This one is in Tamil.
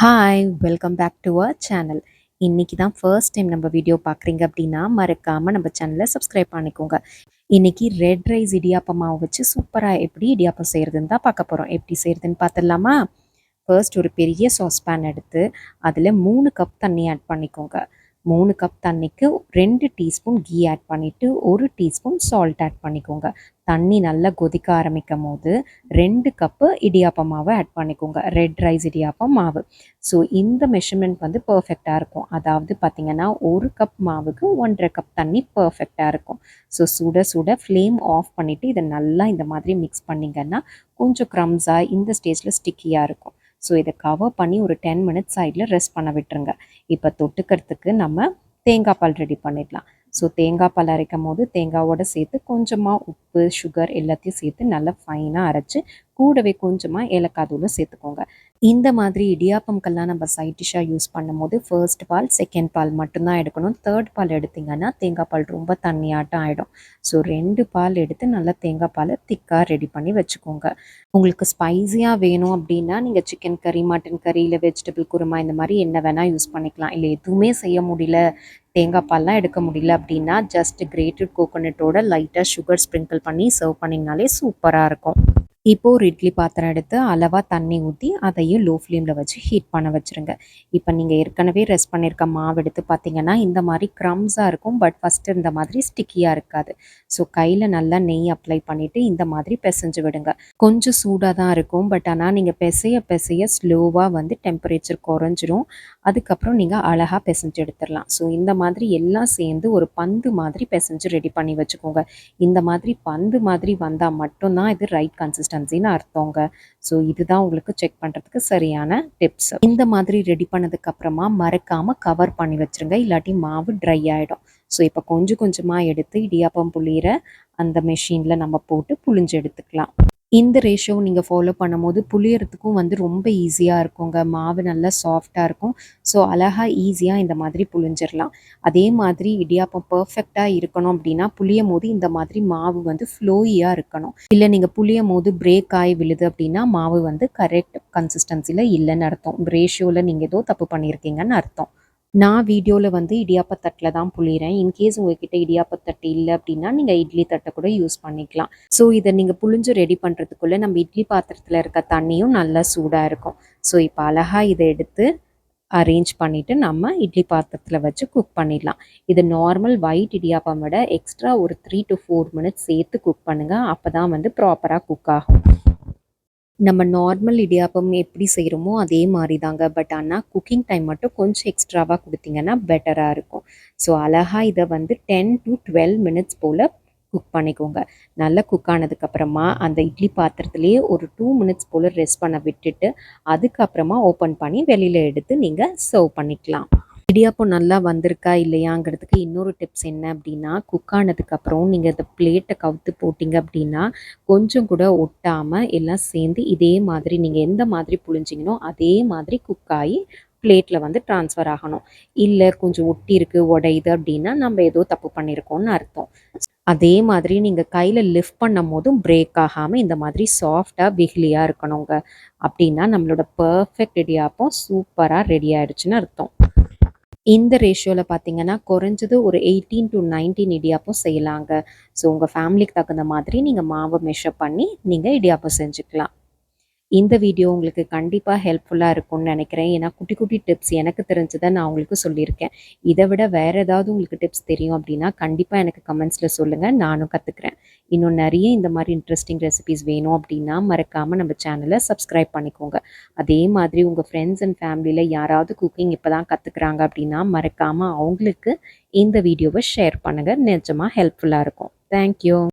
Hi welcome back to our channel இன்றைக்கி தான் ஃபர்ஸ்ட் டைம் நம்ம வீடியோ பார்க்குறீங்க அப்படின்னா மறக்காமல் நம்ம சேனலை சப்ஸ்கிரைப் பண்ணிக்கோங்க. இன்னைக்கு ரெட் ரைஸ் இடியாப்பம் மாவு வச்சு சூப்பராக எப்படி இடியாப்பம் செய்கிறதுன்னு தான் பார்க்க போகிறோம் எப்படி செய்கிறதுன்னு பார்த்துடலாமா? ஃபர்ஸ்ட் ஒரு பெரிய சாஸ்பேன் எடுத்து அதில் மூணு கப் தண்ணி ஆட் பண்ணிக்கோங்க. மூணு கப் தண்ணிக்கு ரெண்டு டீஸ்பூன் கீ ஆட் பண்ணிவிட்டு ஒரு டீஸ்பூன் சால்ட் ஆட் பண்ணிக்கோங்க. தண்ணி நல்லா கொதிக்க ஆரம்பிக்கும் போது ரெண்டு கப்பு இடியாப்பம் மாவை ஆட் பண்ணிக்கோங்க. ரெட் ரைஸ் இடியாப்பம் மாவு. ஸோ இந்த மெஷர்மெண்ட் வந்து பர்ஃபெக்டாக இருக்கும். அதாவது பார்த்திங்கன்னா ஒரு கப் மாவுக்கு ஒன்றரை கப் தண்ணி பர்ஃபெக்டாக இருக்கும். ஸோ சுட சுட ஃப்ளேம் ஆஃப் பண்ணிவிட்டு இதை நல்லா இந்த மாதிரி மிக்ஸ் பண்ணிங்கன்னா கொஞ்சம் க்ரம்ஸாக இந்த ஸ்டேஜில் ஸ்டிக்கியாக இருக்கும். ஸோ இதை கவர் பண்ணி ஒரு டென் மினிட்ஸ் சைடில் ரெஸ்ட் பண்ண விட்டுருங்க. இப்போ தொட்டுக்கிறதுக்கு நம்ம தேங்காய் பால் ரெடி பண்ணிடலாம். ஸோ தேங்காய் பால் அரைக்கும் போது தேங்காவோட சேர்த்து கொஞ்சமாக உப்பு சுகர் எல்லாத்தையும் சேர்த்து நல்லா ஃபைனாக அரைச்சி கூடவே கொஞ்சமாக ஏலக்காய் தூளும் சேர்த்துக்கோங்க. இந்த மாதிரி இடியாப்பம்கெல்லாம் நம்ம சைட் டிஷ்ஷாக யூஸ் பண்ணும்போது ஃபர்ஸ்ட் பால் செகண்ட் பால் மட்டும்தான் எடுக்கணும். தேர்ட் பால் எடுத்திங்கன்னா தேங்காய் பால் ரொம்ப தண்ணியாட்டம் ஆகிடும் ஸோ ரெண்டு பால் எடுத்து நல்லா தேங்காய் பாலை திக்காக ரெடி பண்ணி வச்சுக்கோங்க. உங்களுக்கு ஸ்பைஸியாக வேணும் அப்படின்னா நீங்கள் சிக்கன் கறி மட்டன் கறி இல்லை வெஜிடபிள் குருமா இந்த மாதிரி என்ன வேணால் யூஸ் பண்ணிக்கலாம். இல்லை எதுவுமே செய்ய முடியல. தேங்காய் பால்லாம் எடுக்க முடியல அப்படின்னா ஜஸ்ட் கிரேட்டட் கோகோனட்டோட லைட்டாக சுகர் ஸ்ப்ரிங்கிள் பண்ணி சர்வ் பண்ணிங்கனாலே சூப்பராக இருக்கும். இப்போது ஒரு இட்லி பாத்திரம் எடுத்து அளவாக தண்ணி ஊற்றி அதையும் லோ ஃப்ளேமில் வச்சு ஹீட் பண்ண வச்சுருங்க. இப்போ நீங்கள் ஏற்கனவே ரெஸ்ட் பண்ணியிருக்க மாவு எடுத்து பார்த்தீங்கன்னா இந்த மாதிரி க்ரம்ஸாக இருக்கும் பட் ஃபஸ்ட்டு இந்த மாதிரி ஸ்டிக்கியாக இருக்காது. ஸோ கையில் நல்லா நெய் அப்ளை பண்ணிவிட்டு இந்த மாதிரி பிசைஞ்சு விடுங்க. கொஞ்சம் சூடாக தான் இருக்கும் பட் ஆனால் நீங்கள் பிசைய பிசைய ஸ்லோவாக வந்து டெம்பரேச்சர் குறைஞ்சிரும். அதுக்கப்புறம் நீங்கள் அழகாக பிசைஞ்சு எடுத்துடலாம். ஸோ இந்த மாதிரி எல்லாம் சேர்ந்து ஒரு பந்து மாதிரி பிசைஞ்சு ரெடி பண்ணி வச்சுக்கோங்க. இந்த மாதிரி பந்து மாதிரி வந்தால் மட்டும்தான் இது ரைட் கன்சிஸ்ட் கன்சிஸ்டன்சின்னு அர்த்தங்க. ஸோ இதுதான் உங்களுக்கு செக் பண்ணுறதுக்கு சரியான டிப்ஸ் இந்த மாதிரி ரெடி பண்ணதுக்கு அப்புறமா மறக்காமல் கவர் பண்ணி வச்சுருங்க. இல்லாட்டி மாவு ட்ரை ஆகிடும் ஸோ இப்போ கொஞ்சம் கொஞ்சமாக எடுத்து இடியாப்பம் புளியிற அந்த மெஷினில் நம்ம போட்டு புளிஞ்சு எடுத்துக்கலாம். இந்த ரேஷியோவை நீங்கள் ஃபாலோ பண்ணும்போது புளியறதுக்கும் வந்து ரொம்ப ஈஸியாக இருக்குங்க. மாவு நல்லா சாஃப்டாக இருக்கும். ஸோ அழகாக ஈஸியாக இந்த மாதிரி புளிஞ்சிடலாம் அதே மாதிரி இடியாப்பம் பர்ஃபெக்டாக இருக்கணும் அப்படின்னா புளியும் போது இந்த மாதிரி மாவு வந்து ஃப்ளோயியாக இருக்கணும். இல்லை நீங்கள் புளியும் போது பிரேக் ஆகி விழுது அப்படின்னா மாவு வந்து கரெக்ட் கன்சிஸ்டன்சியில் இல்லைன்னு அர்த்தம். ரேஷியோவில் நீங்கள் ஏதோ தப்பு பண்ணியிருக்கீங்கன்னு அர்த்தம். நான் வீடியோவில் வந்து இடியாப்ப தட்டில் தான் புளிகிறேன் இன்கேஸ் உங்ககிட்ட இடியாப்பத்தட்டு இல்லை அப்படின்னா நீங்கள் இட்லி தட்டை கூட யூஸ் பண்ணிக்கலாம். ஸோ இதை நீங்கள் புளிஞ்சு ரெடி பண்ணுறதுக்குள்ளே நம்ம இட்லி பாத்திரத்தில் இருக்க தண்ணியும் நல்லா சூடாக இருக்கும். ஸோ இப்போ அழகாக இதை எடுத்து அரேஞ்ச் பண்ணிவிட்டு நம்ம இட்லி பாத்திரத்தில் வச்சு குக் பண்ணிடலாம். இது நார்மல் ஒயிட் இடியாப்பம் விட எக்ஸ்ட்ரா ஒரு த்ரீ டு ஃபோர் மினிட்ஸ் சேர்த்து குக் பண்ணுங்கள் அப்போ தான் வந்து ப்ராப்பராக குக் ஆகும். நம்ம நார்மல் இடியாப்பம் எப்படி செய்கிறோமோ அதே மாதிரி தாங்க பட் ஆனால் குக்கிங் டைம் மட்டும் கொஞ்சம் எக்ஸ்ட்ராவாக கொடுத்தீங்கன்னா பெட்டராக இருக்கும். ஸோ அழகாக இதை வந்து டென் டு டுவெல் மினிட்ஸ் போல் குக் பண்ணிக்கோங்க. நல்லா குக் ஆனதுக்கப்புறமா அந்த இட்லி பாத்திரத்துலேயே ஒரு டூ மினிட்ஸ் போல் ரெஸ்ட் பண்ண விட்டுட்டு அதுக்கப்புறமா ஓப்பன் பண்ணி வெளியில் எடுத்து நீங்கள் சர்வ் பண்ணிக்கலாம். இடியாப்பம் நல்லா வந்திருக்கா இல்லையாங்கிறதுக்கு இன்னொரு டிப்ஸ் என்ன அப்படின்னா குக் ஆனதுக்கப்புறம் நீங்கள் இந்த பிளேட்டை கவுத்து போட்டிங்க அப்படின்னா கொஞ்சம் கூட ஒட்டாமல் எல்லாம் சேர்ந்து இதே மாதிரி நீங்கள் எந்த மாதிரி புழிஞ்சிங்கனோ அதே மாதிரி குக் ஆகி பிளேட்டில் வந்து ட்ரான்ஸ்ஃபர் ஆகணும். இல்லை கொஞ்சம் ஒட்டி இருக்குது உடையுது அப்படின்னா நம்ம ஏதோ தப்பு பண்ணியிருக்கோம்னு அர்த்தம். அதே மாதிரி நீங்கள் கையில் லிஃப்ட் பண்ணும் போதும் பிரேக் ஆகாமல் இந்த மாதிரி சாஃப்டாக வெகுலியாக இருக்கணுங்க. அப்படின்னா நம்மளோட பர்ஃபெக்ட் இடியாப்பம் சூப்பராக ரெடி ஆகிடுச்சுன்னு அர்த்தம். இந்த ரேஷியோவில் பார்த்தீங்கன்னா குறைஞ்சது ஒரு எயிட்டீன் டு நைன்டீன் இடியாப்பம் செய்யலாங்க. ஸோ உங்கள் ஃபேமிலிக்கு தகுந்த மாதிரி நீங்கள் மாவை மெஷர் பண்ணி நீங்கள் இடியாப்பம் செஞ்சுக்கலாம். இந்த வீடியோ உங்களுக்கு கண்டிப்பாக ஹெல்ப்ஃபுல்லாக இருக்கும்னு நினைக்கிறேன். ஏன்னா குட்டி குட்டி டிப்ஸ் எனக்கு தெரிஞ்சதை நான் உங்களுக்கு சொல்லியிருக்கேன். இதை விட வேறு ஏதாவது உங்களுக்கு டிப்ஸ் தெரியும் அப்படின்னா கண்டிப்பாக எனக்கு கமெண்ட்ஸில் சொல்லுங்கள் நானும் கற்றுக்குறேன் இன்னும் நிறைய இந்த மாதிரி இன்ட்ரெஸ்டிங் ரெசிபிஸ் வேணும் அப்படின்னா மறக்காமல் நம்ம சேனலை சப்ஸ்கிரைப் பண்ணிக்கோங்க. அதே மாதிரி உங்கள் ஃப்ரெண்ட்ஸ் அண்ட் ஃபேமிலியில் யாராவது குக்கிங் இப்போ தான் கற்றுக்குறாங்க அப்படின்னா மறக்காமல் அவங்களுக்கு இந்த வீடியோவை ஷேர் பண்ணுங்கள் நிஜமாக ஹெல்ப்ஃபுல்லாக இருக்கும். தேங்க்யூ